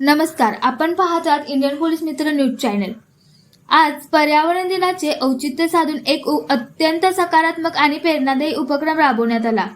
नमस्कार आपण पाहत आहात Indian police Mitra news channel. आज पर्यावरण दिनाचे औचित्य साधून एक उ- अत्यंत सकारात्मक आणि प्रेरणादायी उपक्रम राबवण्यात आला.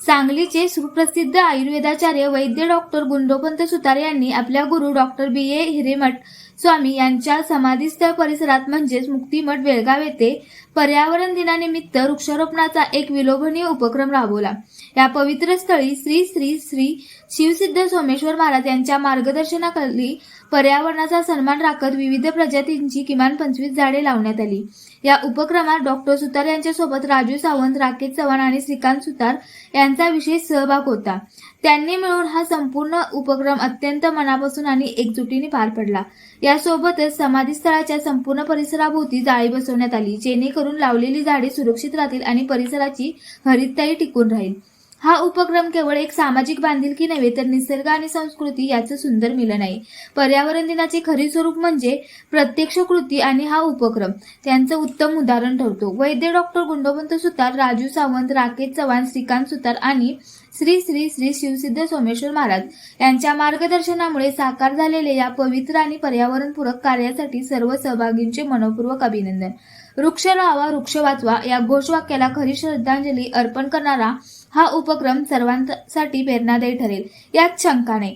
सांगलीचे सुप्रसिद्ध आयुर्वेदाचार्य वैद्य डॉक्टर गुंडोपंत सुतार यांनी आपल्या गुरु डॉक्टर बी ए हिरेमठ स्वामी यांच्या समाधीस्थळ परिसरात म्हणजेच मुक्तिमठ बेळगाव येथे पर्यावरण दिनानिमित्त वृक्षारोपणाचा एक विलोभनीय उपक्रम राबवला. या पवित्र स्थळी श्री श्री श्री शिवसिद्ध सोमेश्वर महाराज यांच्या मार्गदर्शनाखाली पर्यावरणाचा सन्मान राखत विविध प्रजातींची किमान पंचवीस झाडे लावण्यात आली. या उपक्रमात डॉक्टर सुतार यांच्यासोबत राजू सावंत राकेश चव्हाण आणि श्रीकांत सुतार यांचा विशेष सहभाग होता. त्यांनी मिळून हा संपूर्ण उपक्रम अत्यंत मनापासून आणि एकजुटीने पार पडला. यासोबतच समाधीस्थळाच्या संपूर्ण परिसराभोवती जाळी बसवण्यात आली जेणेकरून लावलेली झाडे सुरक्षित राहतील आणि परिसराची हरितताई टिकून राहील. हा उपक्रम केवळ एक सामाजिक बांधिलकी नव्हे तर निसर्ग आणि संस्कृती याचं सुंदर मिलन आहे. पर्यावरण दिनाचे खरी स्वरूप म्हणजे प्रत्यक्ष कृती आणि हा उपक्रम. त्यांचं उत्तम उदाहरण ठरतो. वैद्य डॉक्टर गुंडोबंत सुतार राजू सावंत राकेश चव्हाण श्रीकांत सुतार आणि श्री श्री श्री शिवसिद्ध सोमेश्वर महाराज यांच्या मार्गदर्शनामुळे साकार झालेले या पवित्र आणि पर्यावरणपूरक कार्यासाठी सर्व सहभागींचे मनपूर्वक अभिनंदन. वृक्ष लावा वृक्ष वाचवा या घोषवाक्याला खरी श्रद्धांजली अर्पण करणारा हा उपक्रम सर्वांसाठी प्रेरणादायी ठरेल यात शंका नाही.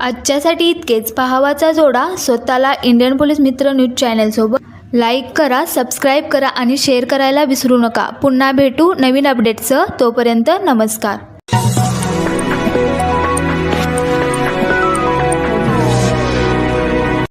आजच्यासाठी इतकेच. पहावाचा जोडा स्वतःला इंडियन पोलीस मित्र न्यूज चॅनलसोबत लाईक करा सबस्क्राईब करा आणि शेअर करायला विसरू नका. पुन्हा भेटू नवीन अपडेटसह तोपर्यंत नमस्कार.